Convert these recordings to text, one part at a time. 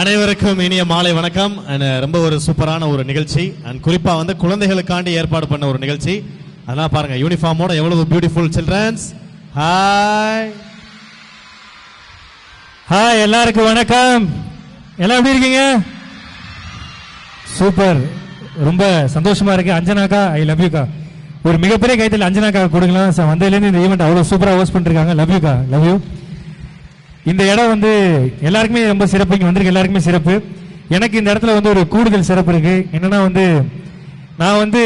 அனைவருக்கும் இனிய மாலை வணக்கம். ரொம்ப ஒரு சூப்பரான ஒரு நிகழ்ச்சி. அண்ட் குறிப்பா வந்து குழந்தைகளுக்காண்டி ஏற்பாடு பண்ண ஒரு நிகழ்ச்சி. அதெல்லாம் பாருங்க யூனிஃபார்மோட எவ்வளவு பியூட்டிஃபுல் சில்ட்ரன்ஸ் ஹாய் ஹாய் எல்லாருக்கும் வணக்கம். எல்லாம் எப்படி இருக்கீங்க? சூப்பர் ரொம்ப சந்தோஷமா இருக்கு. அஞ்சனாக்கா ஐ லவ் யூக்கா ஒரு மிகப்பெரிய கைத்தில் அஞ்சனாக்கா கொடுக்கலாம். வந்ததுலேருந்து இந்த ஈவெண்ட் அவ்வளோ சூப்பராக ஹோஸ்ட் பண்ணிருக்காங்க லவ் யூக்கா லவ் யூ இந்த இடம் வந்து எல்லாருக்குமே ரொம்ப சிறப்பு. இங்கே வந்திருக்க எல்லாருக்குமே சிறப்பு. எனக்கு இந்த இடத்துல வந்து ஒரு கூடுதல் சிறப்பு இருக்கு. என்னன்னா வந்து நான் வந்து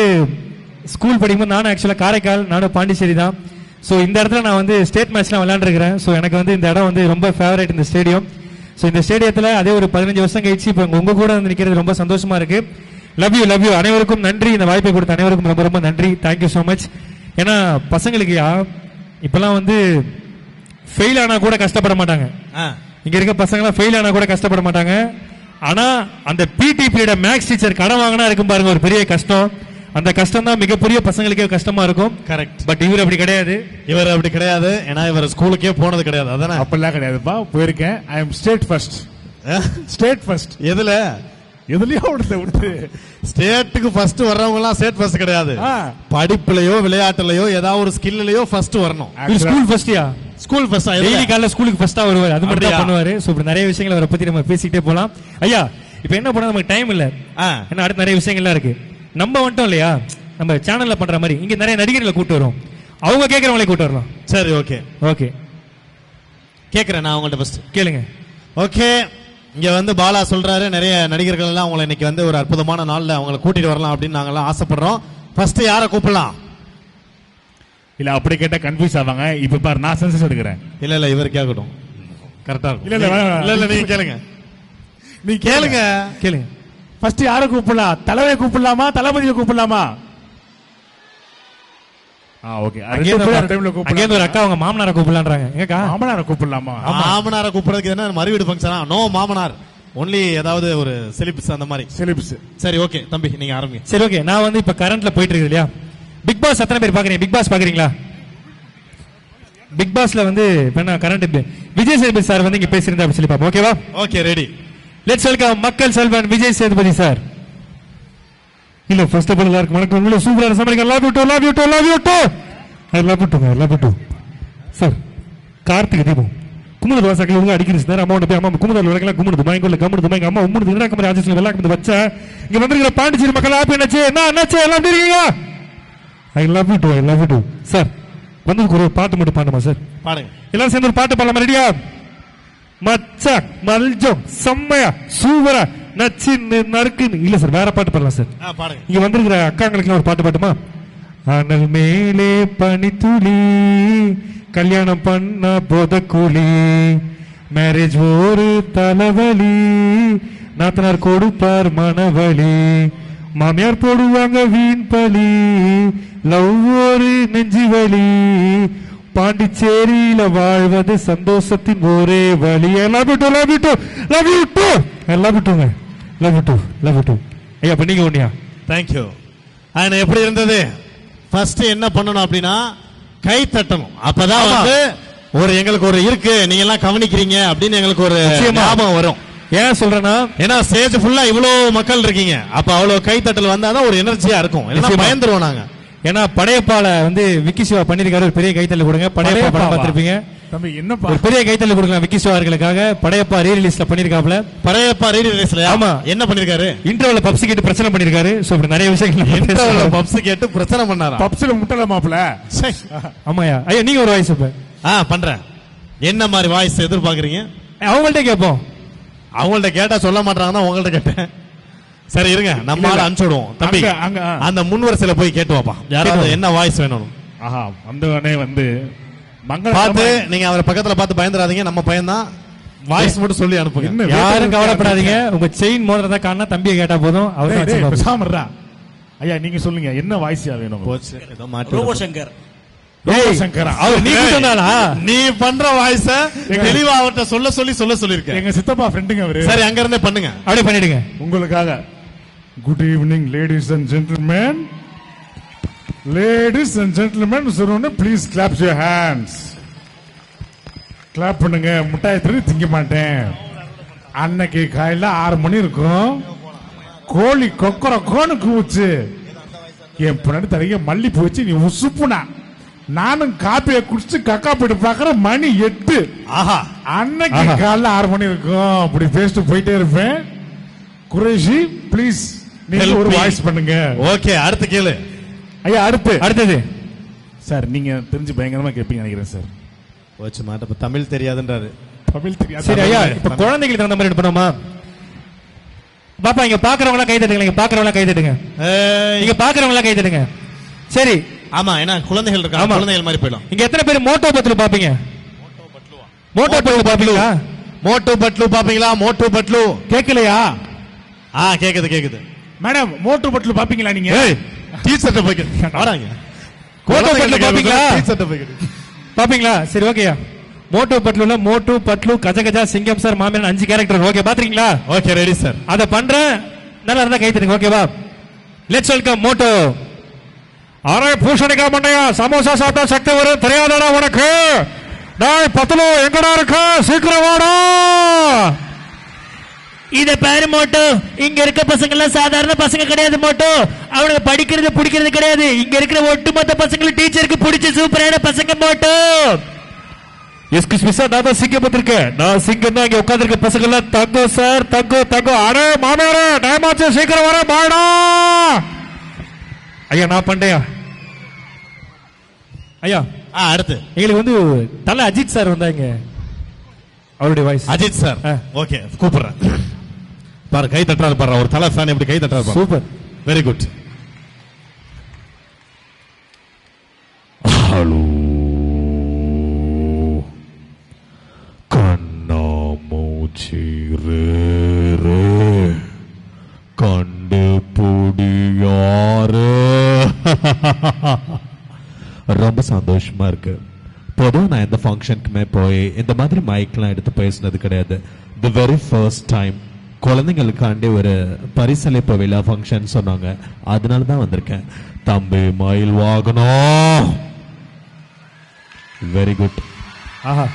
ஸ்கூல் படிக்கும்போது நானும் ஆக்சுவலாக காரைக்கால் நானும் பாண்டிச்சேரி தான். ஸோ இந்த இடத்துல நான் வந்து ஸ்டேட் மேட்ச்லாம் விளையாண்டுருக்கிறேன். ஸோ எனக்கு வந்து இந்த இடம் வந்து ரொம்ப ஃபேவரேட் இந்த ஸ்டேடியம் ஸோ இந்த ஸ்டேடியத்தில் அதே ஒரு பதினஞ்சு வருஷம் கழிச்சு இப்போ உங்க கூட வந்து நிற்கிறது ரொம்ப சந்தோஷமா இருக்கு. லவ் யூ லவ் யூ அனைவருக்கும் நன்றி. இந்த வாய்ப்பை கொடுத்த அனைவருக்கும் ரொம்ப ரொம்ப நன்றி. தேங்க்யூ ஸோ மச் ஏன்னா பசங்களுக்கு இப்போல்லாம் வந்து ஃபெயில் ஆனா கூட கஷ்டப்பட மாட்டாங்க. இங்க இருக்க பசங்கலாம் ஃபெயில் ஆனா கூட கஷ்டப்பட மாட்டாங்க. ஆனா அந்த பிடி பீரியட மேக்ஸ் டீச்சர் கடன் வாங்கினா இருக்கும் பாருங்க ஒரு பெரிய கஷ்டம். அந்த கஷ்டம் தான் மிகப்பெரிய பசங்களுக்கே கஷ்டமா இருக்கும். கரெக்ட் பட் இவர் அப்படி கிடையாது. இவர் அப்படி கிடையாது. ஏன்னா இவர் ஸ்கூலுக்கே போனது கிடையாது. அதானே? அப்படிலாம் கிடையாதுப்பா போயிருக்கேன். I am state first state first எதுல? எதுலயோ விடுத்த விட்டு. ஸ்டேட்டுக்கு ஃபர்ஸ்ட் வர்றவங்க எல்லாம் ஸ்டேட் ஃபர்ஸ்ட் கிடையாது. ஆ. படிப்புலயோ விளையாட்டுலயோ ஏதாவது ஒரு ஸ்கில்லயோ ஃபர்ஸ்ட் வரணும். ஸ்கூல் ஃபர்ஸ்டியா ஸ்கூல் ஃபர்ஸ்ட் டெய்லி காலைல ஸ்கூலுக்கு ஃபர்ஸ்டா வருவார். அது மட்டும் தான்? பண்ணுவாரு. சோ நிறைய விஷயங்களை அவரை பத்தி நம்ம பேசிக்கிட்டே போலாம். ஐயா இப்போ என்ன பண்ண நமக்கு டைம் இல்ல. ஏன்னா அடுத்து நிறைய விஷயங்கள்லாம் இருக்கு. நம்ம வந்துட்டோம் இல்லையா? நம்ம சேனல்ல பண்ற மாதிரி. இங்க நிறைய நடிகர்களை கூட்டு வரோம். அவங்க கேட்கறவங்களை கூட்டு வரலாம். சரி ஓகே ஓகே கேக்குறேன் நான் உங்கள்ட்ட ஃபர்ஸ்ட் கேளுங்க. ஓகே இங்க வந்து பாலா சொல்றாரு. நிறைய நடிகர்கள் எல்லாம் அவங்களை இன்னைக்கு வந்து ஒரு அற்புதமான நாள்ல அவங்களை கூட்டிட்டு வரலாம் அப்படின்னு நாங்கெல்லாம் ஆசைப்படுறோம். ஃபர்ஸ்ட் யாரை கூப்பிடலாம்? இல்ல அப்படி கேட்டா கன்ஃபியூஸ் ஆவாங்க. இப்ப பாரு நான் சென்சஸ் எடுக்கிறேன். இல்ல இல்ல இவர் கேட்கட்டும் கரெக்டா இருக்கும். இல்ல, இல்ல. இல்ல நீங்க கேளுங்க. நீ கேளுங்க. கேளுங்க. ஃபர்ஸ்ட் யாரை கூப்பிடலாம்? தலைவரை கூப்பிடலாமா? தளபதியை கூப்பிடலாமா? மாமனாரை கூப்பிடலாமா? மாமனாரை கூப்பிடுறதுக்கு என்ன மறுவீடு ஃபங்க்ஷனா நோ மாமனார். ஒன்லி ஏதாவது ஒரு செலிப்ஸ் அந்த மாதிரி. செலிப்ஸ் சரி ஓகே தம்பி நீங்க ஆரம்பிங்க. சரி ஓகே நான் வந்து இப்ப கரண்ட்ல போயிட்டு இருக்கு இல்லையா? பிக் பாஸ் எத்தனை பேர் பாக்குறீங்க பிக் பாஸ் பாக்குறீங்களா பிக் பாஸ்ல வந்து கரண்ட் விஜய் சேதுபதி சார் வந்து இங்க பேசியிருந்தா சொல்லி பாப்போம் ஓகேவா okay ready let's welcome Makkal Selvan Vijay Sethupathi sir இல்ல ஃபர்ஸ்ட் ஆஃப் ஆல் எல்லாருக்கும் வணக்கம். உங்களை சூப்பரான சமையல் love you too love you too love you too I love you too love you too sir Karthigai Deepam. குமுது வாசக்கல வந்து அடிக்கிறது sir அம்மா போய் அம்மா குமுதல் விளக்கெல்லாம் கும்பிடுது பயங்கொள்ள கம்முடுது பயங்க. அம்மா உம்முடுது என்ன கம்பெனி ஆஜிஸ்ல வெள்ளா கம்பெனி வச்சா இங்க வந்திருக்கிற பாண்டிச்சேரி மக்கள் ஹாப்பி என்னாச்சு? என்ன என்னாச்சு? எல்லாம் எப்படி இருக்கீங்க? I love you too I love you too sir வந்ததுக்கு ஒரு பாட்டு மட்டும் பாடுமா சார் பாடுங்க. எல்லாரும் சேர்ந்து ஒரு பாட்டு பாடலாமா ரெடியா மச்சா மல்ஜம் செம்மையா சூப்பரா நச்சின்னு நறுக்குன்னு. இல்ல சார் வேற பாட்டு பாடலாம் சார் பாடுங்க. இங்க வந்திருக்கிற அக்காங்களுக்கு ஒரு பாட்டு பாட்டுமா? அனல் மேலே பனித்துளி கல்யாணம் பண்ண போதக்கூலி மேரேஜ் ஒரு தலைவலி நாத்தனார் கொடுப்பார் மனவலி மாமியார் போடுவாங்க வீண் பலி லவ் ஒரு நெஞ்சு வலி. பாண்டிச்சேரியில வாழ்வது சந்தோஷத்தின் ஒரே வழி. Love you love you too love you too love you டுங்க love you too love you too ஐயா இப்ப நீங்க ஒண்ணியா? தேங்க்யூ அண்ட் எப்படி இருந்தது? ஃபர்ஸ்ட் என்ன பண்ணணும் அப்படின்னா கை தட்டணும். அப்பதான். வந்து ஒரு எங்களுக்கு ஒரு இருக்கு நீங்க எல்லாம் கவனிக்கிறீங்க அப்படின்னு எங்களுக்கு ஒரு. ஞாபகம் வரும். ஏன் சொல்றேன்னா ஏன்னா ஸ்டேஜ் ஃபுல்லா இவ்வளவு மக்கள் இருக்கீங்க. அப்ப அவ்வளவு கைத்தட்டல் வந்தாதான் ஒரு எனர்ஜியா இருக்கும். பயந்துருவோம் நாங்க. ஏன்னா படையப்பால வந்து விக்கி சிவா பண்ணிருக்காரு ஒரு பெரிய கைத்தல் கொடுங்க. படையப்பா படம்? பார்த்திருப்பீங்க. தம்பி என்னப்பா? ஒரு பெரிய கைத்தல் கொடுக்கலாம் விக்கி சிவா அவர்களுக்காக படையப்பா ரீ ரிலீஸ்ல பண்ணிருக்காப்ல பழையப்பா ரேடியோ ரேஸ்ல ஆமா. என்ன பண்ணிருக்காரு இன்டர்வல்ல பப்ஸ் கேட்டு பிரச்சனை பண்ணிருக்காரு சோ இப்படி நிறைய விஷயங்கள் இன்டர்வல்ல. பப்ஸ் கேட்டு பிரச்சனை பண்ணாரா? பப்ஸ்ல முட்டல மாப்பிள. சே. ஆமாயா ஐயா நீங்க ஒரு வாய்ஸ் இப்ப. ஆ பண்றேன். என்ன மாதிரி வாய்ஸ் எதிர்பார்க்கறீங்க? அவங்கள்ட்ட கேட்போம். அவங்கள்ட்ட கேட்டா சொல்ல மாட்டாங்கன்னா உங்கள்ட்ட கேட்டேன். சரி இருங்க. நம்ம ஆள இல்ல. அனுப்பிச்சு விடுவோம் தம்பி. அந்த முன் வரிசையில போய் கேட்டு வாப்பா. யாராவது என்ன வாய்ஸ் வேணும் ஆஹா வந்தவனே வந்து மங்கள பார்த்து நீங்க அவரை பக்கத்துல பார்த்து பயந்துடாதீங்க. நம்ம பையன்தான். வாய்ஸ் மட்டும் சொல்லி அனுப்புங்க? யாரும் கவலைப்படாதீங்க. உங்க செயின் மோதிரத்தை காணா தம்பியை கேட்டா போதும். அவர் டேய், தான் டேய், வச்சிருப்பாரு. பேசாம இருடா. ஐயா நீங்க சொல்லுங்க. என்ன வாய்ஸியா வேணும்? போச்சு. ஏதோ மாட்டி ரோபோ. சங்கர். நீ ஏய், சொன்னாலா நீ பண்ற வாய்ஸ தெளிவா அவர்ட்ட சொல்ல சொல்லி சொல்ல சொல்லிருக்கேன் எங்க சித்தப்பா ஃப்ரெண்டுங்க அவரு. சரி அங்க இருந்தே பண்ணுங்க. அப்படியே பண்ணிடுங்க. உங்களுக்காக. Good evening ladies and gentleman ladies and gentleman சொன்னோன்னு please clap your hands clap பண்ணுங்க. முட்டாய் திருடி திங்க மாட்டேன். அன்னைக்கு காலையில ஆறு மணி இருக்கும். கோழி கொக்கர கோனு கூச்சு என் பின்னாடி தரைய மல்லிப்பூ வச்சு நீ உசுப்புனா. நானும் காப்பியை குடிச்சு கக்கா போயிட்டு பாக்குற மணி எட்டு. ஆஹா. அன்னைக்கு. காலைல ஆறு மணி இருக்கும். அப்படி பேசிட்டு போயிட்டே இருப்பேன். குரேஷி ப்ளீஸ் நீங்க ஒரு. வாய்ஸ் பண்ணுங்க. ஓகே அடுத்து கேளு. ஐயா அடுத்து. அடுத்தது. சார் நீங்க தெரிஞ்சு பயங்கரமா கேட்பீங்க நினைக்கிறேன் சார். போச்சு மாட்ட இப்ப தமிழ் தெரியாதுன்றாரு. தமிழ் தெரியாது. சரி ஐயா இப்ப குழந்தைகளுக்கு தகுந்த மாதிரி பண்ணுமா பாப்பா இங்க பாக்குறவங்க எல்லாம் கை தட்டுங்க இங்க பாக்குறவங்க எல்லாம் கை தட்டுங்க. இங்க பாக்குறவங்க எல்லாம் கை தட்டுங்க. சரி ஆமா ஏன்னா குழந்தைகள் இருக்காங்க. குழந்தைகள் மாதிரி போயிடும். இங்க எத்தனை பேர்? மோட்டோ பத்துல பாப்பீங்க. மோட்டோ பத்துல பாப்பீங்களா? மோட்டு பட்லு பாப்பீங்களா? மோட்டு பட்லு. கேட்கலையா ஆ கேக்குது கேக்குது. மேடம் மோட்டு பட்டில் பாப்பீங்களா நீங்க? டீ ஷர்ட்டை போய்க்க வராங்க மோட்டோ பட்லு பாப்பீங்களா? டீ ஷர்ட்டை போய்க்க பாப்பீங்களா? சரி ஓகேயா. மோட்டோ பட்லுல மோட்டு பட்லு கஜ கஜா சிங்கம் சார் மாமியார் அஞ்சு கேரக்டர். ஓகே பாத்துறீங்களா ஓகே ரெடி சார். அத பண்றேன். நல்லா இருந்தா கை தட்டுங்க ஓகேவா? லெட்ஸ் வெல்கம் மோட்டோ. அரே பூஷணிக்கா மண்டையா சமோசா சாப்பிட்டா சக்தி வரும் தெரியாதடா உனக்கு. டாய் பத்தலோ எங்கடா இருக்க? சீக்கிரம் வாடா. இத பாரு மோட்டோ இங்க இருக்க பசங்க எல்லாம் சாதாரண பசங்க கிடையாது மோட்டோ. அவனுக்கு படிக்கிறது பிடிக்கிறது கிடையாது. இங்க இருக்கிற ஒட்டுமொத்த பசங்களும் டீச்சருக்கு பிடிச்ச சூப்பரான பசங்க மோட்டோ. எஸ்கிஸ் மிஸ் நான் தான் சிங்கம் வந்திருக்கேன் நான் சிங்கம் தான் இங்க உட்கார்ந்திருக்க பசங்க எல்லாம் தங்கோ சார் தங்கோ தங்கோ. அடே மாமியாரே டைம் ஆச்சு சீக்கிரம் வர பாடா ஐயா நான் பண்டையா ஐயா. ஆ அடுத்து. எங்களுக்கு வந்து தலை அஜித் சார் வந்தாங்க. அவருடைய வாய்ஸ் அஜித் சார். ஓகே கூப்பிடுறேன். பாரு கை தட்டுறாரு பாரு ஒரு தலை ஃபேன் எப்படி கை தட்டுறாரு பாரு. சூப்பர். Very good hello. சந்தோஷமா இருக்கு. பொதுவாக நான் எந்த ஃபங்க்ஷனுக்குமே போய் இந்த மாதிரி மைக்லாம் எடுத்து பேசினது கிடையாது. தி வெரி ஃபர்ஸ்ட் டைம் குழந்தைங்களுக்காண்டி ஒரு பரிசளிப்பு விழா ஃபங்க்ஷன் சொன்னாங்க. அதனால தான் வந்திருக்கேன். தம்பி மயில் வாகனம். வெரி குட் ஆஹா.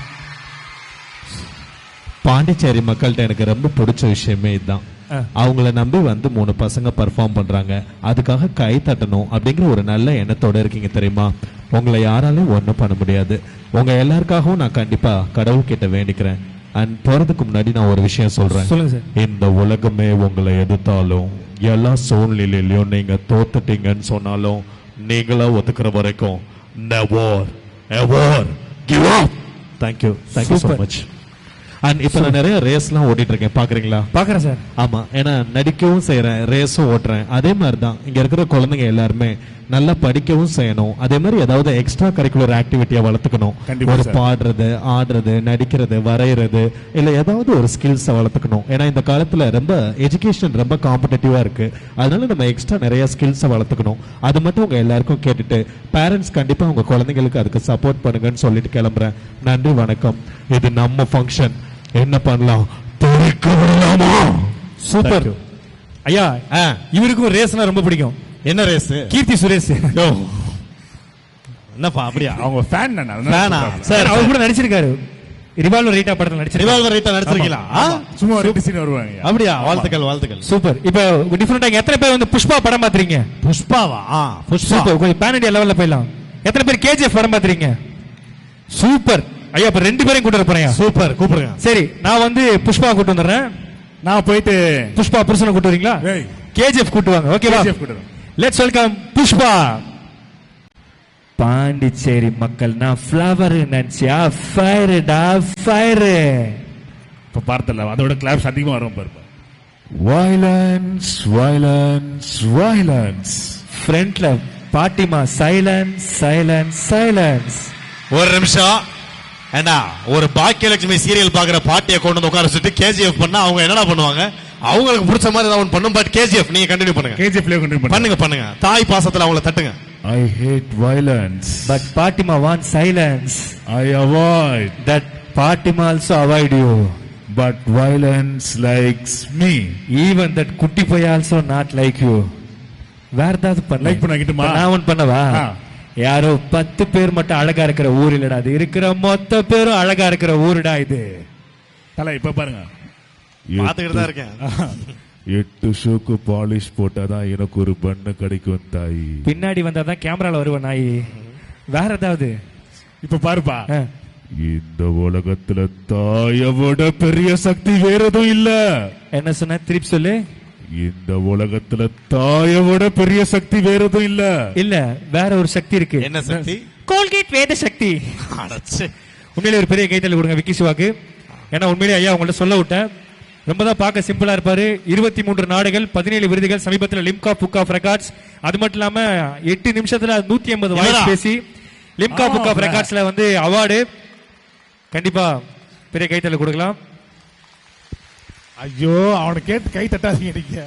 பாண்டிச்சேரி மக்கள்கிட்ட எனக்கு ரொம்ப பிடிச்ச விஷயமே இதுதான். அவங்கள நம்பி வந்து மூணு பசங்க பர்ஃபார்ம் பண்றாங்க. அதுக்காக கை தட்டணும் அப்படிங்கிற ஒரு நல்ல எண்ணத்தோட இருக்கீங்க தெரியுமா? உங்களை யாராலையும் ஒன்றும் பண்ண முடியாது. உங்க எல்லாருக்காகவும் நான் கண்டிப்பா கடவுள்கிட்ட வேண்டிக்கிறேன். அண்ட் போறதுக்கு முன்னாடி நான் ஒரு விஷயம் சொல்றேன். சொல்லுங்க சார். இந்த உலகமே உங்களை எதிர்த்தாலும் எல்லா சூழ்நிலையிலையும் நீங்க தோத்துட்டீங்கன்னு சொன்னாலும் நீங்களா ஒத்துக்கிற வரைக்கும் never ever give up thank you thank you Super. Much and இப்போ நான் நிறைய ரேஸ்லாம் ஓட்டிட்டு இருக்கேன் பாக்குறீங்களா? பாக்குறேன் சார். ஆமா. ஏன்னா நடிக்கவும் செய்றேன் ரேஸும் ஓட்டுறேன். அதே மாதிரி தான் இங்க இருக்கிற குழந்தைங்க எல்லாருமே நல்லா படிக்கவும் செய்யணும். அதே மாதிரி ஏதாவது எக்ஸ்ட்ரா கரிக்குலர் ஆக்டிவிட்டியை வளர்த்துக்கணும். ஒரு. பாடுறது ஆடுறது நடிக்கிறது வரைகிறது இல்ல ஏதாவது ஒரு ஸ்கில்ஸை வளர்த்துக்கணும். ஏன்னா இந்த காலத்துல ரொம்ப எஜுகேஷன் ரொம்ப காம்படிட்டிவா இருக்கு. அதனால நம்ம எக்ஸ்ட்ரா நிறைய ஸ்கில்ஸை வளர்த்துக்கணும். அது மட்டும் உங்க எல்லாருக்கும் கேட்டுட்டு பேரண்ட்ஸ் கண்டிப்பா உங்க குழந்தைங்களுக்கு அதுக்கு சப்போர்ட் பண்ணுங்கன்னு சொல்லிட்டு கிளம்புறேன். நன்றி வணக்கம். இது நம்ம ஃபங்க்ஷன் என்ன பண்ணலாம்? விடலாமா? சூப்பர். ஐயா இவருக்கும் ரேஸ்னா ரொம்ப பிடிக்கும். என்ன ரேஸ் கீர்த்தி சுரேஷ். யோ. என்னப்பா அப்படியா? அவங்க ஃபேன் ஃபேனா சார் அவர் கூட நடிச்சிருக்காரு. ரிவால்வர் ரைட்டா படத்துல நடிச்சிருக்காரு. ரிவால்வர் ரைட்டா நடிச்சிருக்கீங்களா? சும்மா ரெண்டு சீன் வருவாங்க. அப்படியா? வாழ்த்துக்கள் வாழ்த்துக்கள். சூப்பர். இப்போ டிஃபரெண்டா எத்தனை பேர் வந்து புஷ்பா படம் பாத்துறீங்க புஷ்பாவா? ஆ புஷ்பா. கொஞ்சம் பேன் இண்டியா லெவல்ல போயிடலாம். எத்தனை பேர் கேஜிஎஃப் படம் பாத்துறீங்க சூப்பர். ஐயா இப்ப ரெண்டு பேரையும் கூட்டு போறேன். சூப்பர். கூப்பிடுங்க. சரி நான் வந்து புஷ்பா கூட்டு வந்துடுறேன். நான் போயிட்டு புஷ்பா புருஷனை கூட்டு வரீங்களா. கேஜிஎஃப் கூட்டு வாங்க ஓகேவா? KGF கூட்டு வரேன். லெட்ஸ் வெல்கம் புஷ்பா பாண்டிச்சேரி மக்கள் நான் ஃப்ளவர் நினைச்சியா? ஃபயர்டா ஃபயர் இப்ப பார்த்தல அதோட கிளாப்ஸ் அதிகமா வரும் பாருப்பா Violence, violence, violence. ஃப்ரண்ட்ல பாட்டிமா சைலன்ஸ் சைலன்ஸ் சைலன்ஸ் ஒரு நிமிஷம். ஏண்டா ஒரு பாக்கியலட்சுமி சீரியல் பாக்குற பாட்டியை கொண்டு வந்து உட்கார வச்சுட்டு கேஜிஎஃப் பண்ணா அவங்க என்னடா பண்ணுவாங்க? அவங்களுக்கு பிடிச்ச மாதிரி ஏதாவது ஒன்று பண்ணும் பட் கேஜிஎஃப் நீங்க கண்டினியூ பண்ணுங்க. கேஜிஎஃப்ல கண்டினியூ பண்ணுங்க. பண்ணுங்க தாய் பாசத்துல அவங்கள தட்டுங்க. I hate violence. பட் பாட்டிமா want silence I avoid, that பாட்டிமா also avoid you but violence likes me. Even that குட்டி போய் ஆல்சோ நாட் லைக் யூ வேற ஏதாவது பண்ண Like பண்ண வைக்கட்டுமா? நான் பண்ணவா. யாரோ பத்து பேர் மட்டும் அழகா இருக்கிற ஊர் இல்லடா அது. இருக்கிற மொத்த பேரும் அழகா இருக்கிற ஊருடா இது. தலை இப்ப பாருங்க. பாத்துக்கிட்டு தான் இருக்கேன். எட்டு ஷோக்கு பாலிஷ் போட்டாதான் எனக்கு ஒரு பண்ணு கிடைக்கும் தாய். பின்னாடி வந்தாதான் கேமரால வருவேன் நாய். வேற ஏதாவது? இப்ப பாருப்பா. இந்த உலகத்துல தாயை விட பெரிய சக்தி வேற எதுவும் இல்ல. என்ன சொன்ன? திருப்பி சொல்லு. இந்த உலகத்துல தாயை விட பெரிய சக்தி வேற எதுவும் இல்ல. இல்ல வேற ஒரு சக்தி இருக்கு. என்ன சக்தி? கோல்கேட் வேத சக்தி. அடச்சே. உண்மையிலே ஒரு பெரிய கைத்தல் கொடுங்க விக்கி சிவாக்கு. ஏன்னா உண்மையிலே ஐயா உங்கள்ட்ட சொல்ல விட்டேன். ரொம்ப தான் பார்க்க சிம்பிளா இருப்பாரு. இருபத்தி மூன்று நாடுகள் பதினேழு விருதுகள் சமீபத்தில் லிம்கா புக் ஆஃப் ரெக்கார்ட்ஸ். அது மட்டும் இல்லாம எட்டு நிமிஷத்துல நூத்தி ஐம்பது வாய்ஸ்? பேசி லிம்கா புக் ஆஃப் ரெக்கார்ட்ஸ்ல வந்து அவார்டு கண்டிப்பா பெரிய கைத்தல் கொடுக்கலாம். ஐயோ அவனை கேட்டு கை தட்டாதீங்க நீங்க.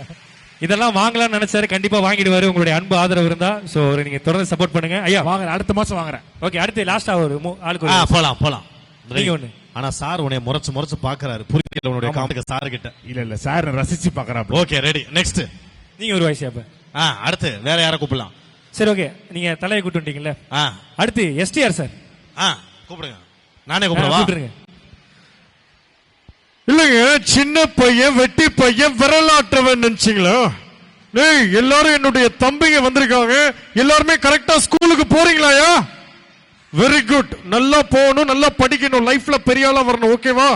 இதெல்லாம் வாங்கலாம்னு நினைச்சாரு. கண்டிப்பா வாங்கிடுவாரு. உங்களுடைய அன்பு ஆதரவு இருந்தா. சோ நீங்க தொடர்ந்து சப்போர்ட் பண்ணுங்க. ஐயா. வாங்க அடுத்த மாசம் வாங்குறேன். ஓகே அடுத்து லாஸ்டா ஒரு ஆளுக்கு போலாம் போலாம். நீங்க ஒண்ணு. ஆனா சார் உன்னை முறைச்சு முறைச்சு பாக்குறாரு. புரியல உன்னுடைய காமெடிக்கு சார் கிட்ட இல்ல இல்ல சார் ரசிச்சு பாக்குறாப்ல. ஓகே ரெடி நெக்ஸ்ட் நீங்க ஒரு வயசு அப்ப ஆ அடுத்து வேற யாரை கூப்பிடலாம்? சரி ஓகே நீங்க தலையை கூட்டு வந்துட்டீங்கல்ல? ஆ. அடுத்து எஸ்டிஆர் சார். ஆ கூப்பிடுங்க. நானே கூப்பிடவா? கூப்பிடுங்க இல்லைங்க சின்ன பையன் வெட்டி பையன் விரலாற்றவன் நினைச்சீங்களா? டேய் எல்லாரும் என்னுடைய தம்பிங்க வந்திருக்காங்க. எல்லாருமே கரெக்டா ஸ்கூலுக்கு போறீங்களாயா? வெரி குட் நல்லா போகணும் நல்லா படிக்கணும். லைஃப்ல பெரிய ஆளா வரணும் ஓகேவா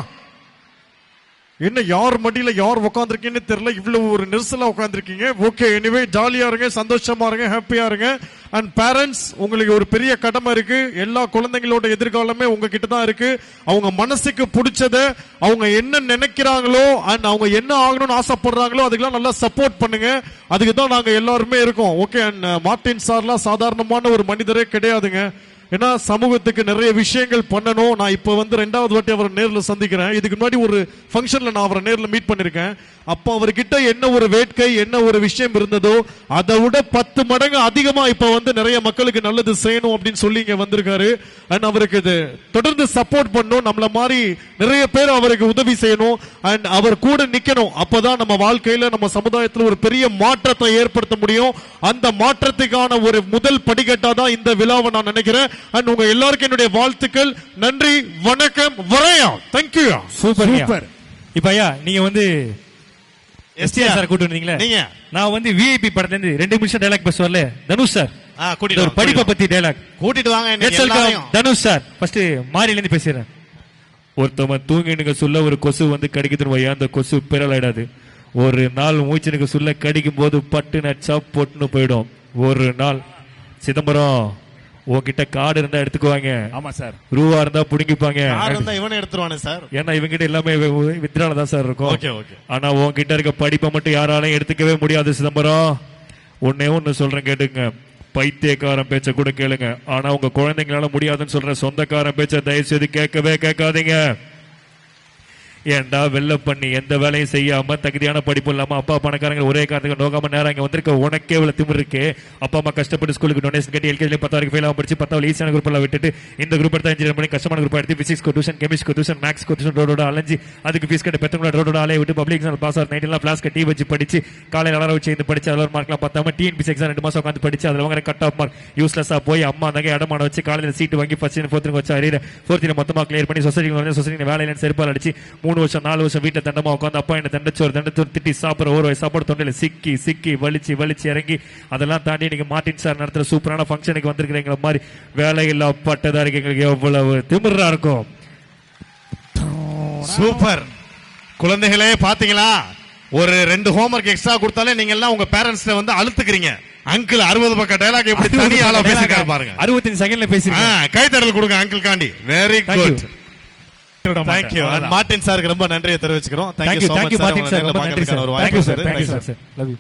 என்ன யார் மடியில யார் உட்காந்துருக்கீங்கன்னு தெரியல. இவ்வளவு ஒரு நெரிசலா உட்காந்துருக்கீங்க ஓகே எனிவே ஜாலியா இருங்க சந்தோஷமா இருங்க ஹாப்பியா இருங்க. அண்ட் பேரண்ட்ஸ் உங்களுக்கு ஒரு பெரிய கடமை இருக்கு. எல்லா குழந்தைங்களோட எதிர்காலமே உங்ககிட்ட தான் இருக்கு. அவங்க மனசுக்கு பிடிச்சத அவங்க என்ன நினைக்கிறாங்களோ அண்ட் அவங்க என்ன ஆகணும்னு ஆசைப்படுறாங்களோ அதுக்கெல்லாம் நல்லா சப்போர்ட் பண்ணுங்க. அதுக்கு தான் நாங்க எல்லாருமே இருக்கோம். ஓகே அண்ட் மார்ட்டின் சார்லாம் சாதாரணமான ஒரு மனிதரே கிடையாதுங்க. ஏன்னா சமூகத்துக்கு நிறைய விஷயங்கள் பண்ணணும். நான் இப்ப வந்து ரெண்டாவது வாட்டி அவரை நேரில் சந்திக்கிறேன். இதுக்கு முன்னாடி ஒரு ஃபங்க்ஷன்ல நான் அவரை நேரில் மீட் பண்ணிருக்கேன். அப்போ அவர்கிட்ட என்ன ஒரு வேட்கை என்ன ஒரு விஷயம் இருந்ததோ அதை விட பத்து மடங்கு அதிகமா இப்ப வந்து நிறைய மக்களுக்கு நல்லது செய்யணும் அப்படின்னு சொல்லி இங்க வந்திருக்காரு. அண்ட் அவருக்கு இது தொடர்ந்து சப்போர்ட் பண்ணணும். நம்மள மாதிரி நிறைய பேர் அவருக்கு உதவி செய்யணும். அண்ட் அவர் கூட நிக்கணும். அப்பதான் நம்ம வாழ்க்கையில நம்ம சமுதாயத்தில் ஒரு பெரிய மாற்றத்தை ஏற்படுத்த முடியும். அந்த மாற்றத்துக்கான ஒரு முதல் படிக்கட்டா தான் இந்த விழாவை நான் நினைக்கிறேன். அண்ட் உங்க எல்லாருக்கும் என்னுடைய வாழ்த்துக்கள். நன்றி வணக்கம் வரையா. Thank you super super. இப்ப ஐயா நீங்க வந்து எஸ்டிஆர் சார் கூட்டு வந்தீங்களே? நீங்க? நான் வந்து விஐபி படத்துல இருந்து ரெண்டு நிமிஷம் டைலாக் பேசுவார்ல தனுஷ் சார். கூட்டிட்டு ஒரு படிப்பை பத்தி டைலாக். கூட்டிட்டு வாங்க. தனுஷ் சார். ஃபர்ஸ்ட் மாரில இருந்து பேசுறேன் ஒருத்தவன் தூங்கினுக்கு சொல்ல ஒரு கொசு வந்து கடிக்குதுன்னு வையா அந்த கொசு பிறலாயிடாது. ஒரு நாள் மூச்சனுக்கு சொல்ல கடிக்கும் போது பட்டு நச்சா பொட்டுன்னு போயிடும். ஒரு நாள். சிதம்பரம். உன்கிட்ட கார்டு இருந்தா எடுத்துக்குவாங்க. ஆமா சார் ரூவா இருந்தா புடுங்கிப்பாங்க. இருந்தா இவனை எடுத்துருவானே சார் ஏன்னா இவங்கிட்ட எல்லாமே வித்ரால தான் சார் இருக்கும். Okay okay. ஆனா உன்கிட்ட இருக்க படிப்பை மட்டும் யாராலையும் எடுத்துக்கவே முடியாது சிதம்பரம் ஒன்னே ஒன்னு சொல்றேன் கேட்டுங்க பைத்தியக்காரன் பேச்ச கூட கேளுங்க. ஆனா உங்க குழந்தைங்களால முடியாதுன்னு சொல்ற சொந்தக்காரன் பேச்ச தயவு செய்து கேட்கவே கேட்காதீங்க. ஏன்டா வெள்ள பண்ணி எந்த வேலையும் செய்யாம தகுதியான படிப்பு இல்லாம அப்பா பணக்காரங்க ஒரே காரணத்துக்கு நோக்காம நேரம் இங்க வந்திருக்க உனக்கே இவ்வளவு திமிர் இருக்கு அப்பா அம்மா கஷ்டப்பட்டு ஸ்கூலுக்கு டொனேஷன் கட்டி எல்கேஜில பத்தாவது ஃபெயில் ஆகும் படிச்சு பத்தாவது ஈஸியான குரூப் எல்லாம் விட்டுட்டு இந்த குரூப் எடுத்து இன்ஜினியர் பண்ணி கஷ்டமான குரூப் எடுத்து physics tuition chemistry tuition maths tuition ரோடோட அலைஞ்சு அதுக்கு ஃபீஸ் கட்டி பெத்தவங்களோட ரோடோட அலைய விட்டு பப்ளிக் எக்ஸாம் பாஸ் ஆர் நைட் எல்லாம் கிளாஸ் கட்டி வச்சு படிச்சு காலையில் அலர வச்சு இந்த படிச்சு அலர் மார்க்லாம் பார்த்தாம டிஎன்பிசி எக்ஸாம் ரெண்டு மாசம் உட்காந்து படிச்சு அதில் வாங்குற கட் ஆஃப் மார்க் யூஸ்லெஸ்ஸாக போய் அம்மா அந்த அடமான வச்சு காலையில் சீட்டு வாங்கி ஃபர்ஸ்ட் ஃபோர்த்து வச்சு அரியர் ஃபோர்த்தில் மொத்தமாக கிளியர் பண்ணி சொசைட்டி சொசைட்டி வேலையில செருப்பால் அடிச்சு மூணு வருஷம் நாலு வருஷம் வீட்டில் தண்டமா உட்காந்து அப்பா என்ன தண்டச்சோறு தண்டச்சோறு திட்டி சாப்பிட்ற ஒரு வயசு சாப்பாடு தொண்டையில சிக்கி சிக்கி வலிச்சு வலிச்சு இறங்கி அதெல்லாம் தாண்டி நீங்க மார்ட்டின் சார் நடத்துற சூப்பரான ஃபங்க்ஷனுக்கு வந்திருக்கிறீங்க மாதிரி வேலையில்லா பட்டதா இருக்கு. எங்களுக்கு எவ்வளவு திமிரா இருக்கும். சூப்பர். குழந்தைகளே பாத்தீங்களா? ஒரு ரெண்டு ஹோம்ஒர்க் எக்ஸ்ட்ரா கொடுத்தாலே நீங்க எல்லாம் உங்க பேரண்ட்ஸ்ல வந்து அழுத்துக்கிறீங்க. அங்கிள் அறுபது பக்கம் டைலாக் எப்படி தனி ஆளா பேசிருக்காரு பாருங்க. அறுபத்தஞ்சு செகண்ட்ல ஆ, பேசிருக்கேன் கைத்தறல் கொடுங்க அங்கிள் காண்டி. வெரி. குட் தேங்க்யூ மார்ட்டின் சாருக்கு ரொம்ப நன்றியை தெரிவிச்சுக்கிறோம். தேங்க்யூ தேங்க்யூ மார்ட்டின் சார் ரொம்ப நன்றி sir thank you sir thank you. Sir love you